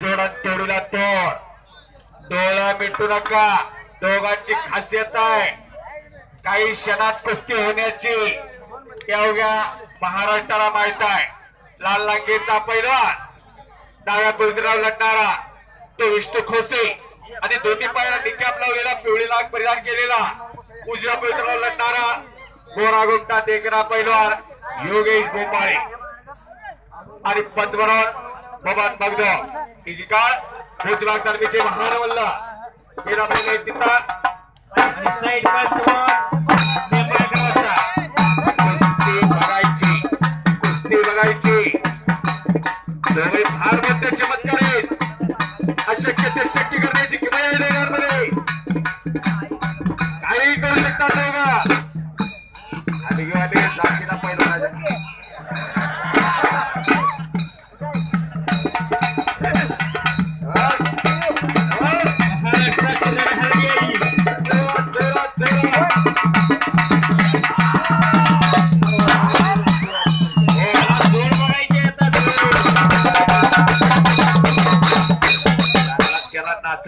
जोडात तोडीला तोड डोळा मिटू नका. दोघांची खासियत आहे. काही क्षणात कुस्ती होण्याची. त्या उघ्या महाराष्ट्राला माहीत आहे. लाल लांगेचा पैलवान. डाव्या कुलदीराव लढणारा तो विष्णू खोसे. आणि दोन्ही पायाला निकाप लावलेला पिवळी लाग परिधान केलेला उजव्या पैलवान लढणारा गोरा गुंटा देखना पैलवान योगेश भोपाळे आणि पंतप्रधान बाबा बगद एकीकाळ बुद्धबाग तालमीचे महानवल्ला हे आपल्याला तिथं आणि साईड पंचमन कुस्ती बघायची कुस्ती बघायची. फार चमत्कार आहेत. अशक्य ते शक्य करण्याची किमया आहे काही करू शकतात दोघं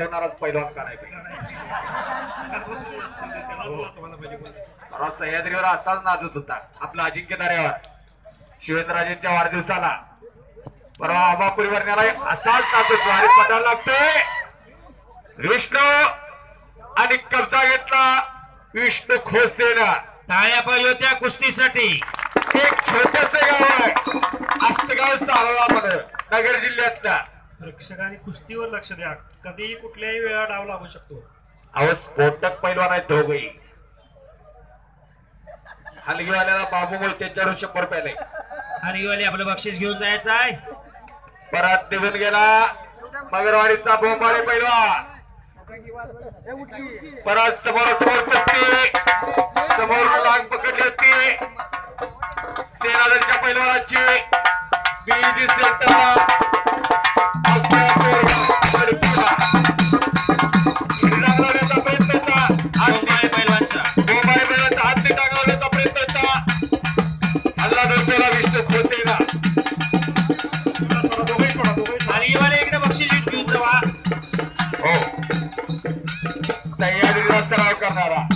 नाचवणाराच पैलवान काढायचा जरा सह्याद्रीवर असाच नाचत होता. आपला अजिंक्य दर्यावर शिवेंद्रराजेंच्या वाढदिवसाला. परवा आबा परिवारण्याला असाच नाचत आणि पटायला लागतोय. विष्णू आणि कब्जा घेतला विष्णू खोसेनं. टाळ्या पाहिजे होत्या कुस्तीसाठी. एक छोटस गाव आहे. आस्तगाव सारोळा नगर जिल्ह्यातला. प्रेक्षकांनी कुस्तीवर लक्ष द्या. कधीही कुठल्याही वेळा डाव लागू शकतो. अहो स्फोटक पैलवान आहेत दोघही. हलगीवाल्याला बाबू मोल त्यांच्यावर शंभर रुपये वाले आपलं बक्षीस घेऊन जायचं आहे. परत निघून गेला मगरवाडीचा बोंबाळे पैलवान. परत समोर समोर कुस्ती. समोर लाग पकडली होती. सेनादलच्या पैलवानाची. बीजी सेंटरला. arrastrado, camarada.